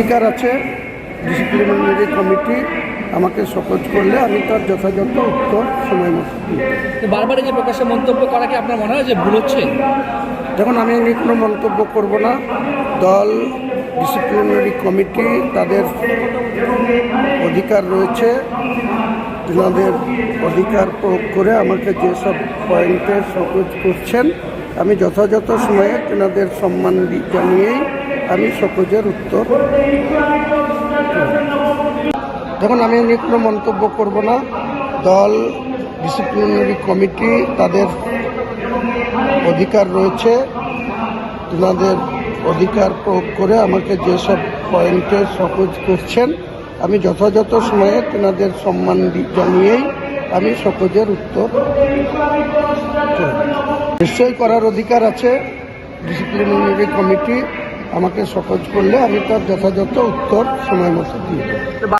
অধিকার আছে disciplinary committee আমাকে সকোচ করলে আমি তার যথাযথ উত্তর সময় মতো বারবার যে প্রকাশ্যে মন্তব্য করা কি আপনার মনে হয় যে ভুল হচ্ছে? দেখুন আমি কোনো মন্তব্য করব না। দল ডিসিপ্লিনারি কমিটি তাদের অধিকার রয়েছে। তেনাদের অধিকার প্রয়োগ করে আমাকে যেসব পয়েন্টে সকোচ করছেন আমি যথাযথ সময়ে তেনাদের সম্মান জানিয়েই আমি সকোজের উত্তর। দেখুন, আমি নিয়ে কোনো মন্তব্য করব না। দল ডিসিপ্লিনারি কমিটি তাদের অধিকার রয়েছে। তেনাদের অধিকার প্রয়োগ করে আমাকে যেসব পয়েন্টে সকোজ করছেন, আমি যথাযথ সময়ে তেনাদের সম্মান জানিয়েই আমি সকোজের উত্তর। নিশ্চয়ই করার অধিকার আছে। ডিসিপ্লিনারি কমিটি আমাকে সহজ করলে আমি তার যথাযথ উত্তর সময় মতো দিয়ে দেবো।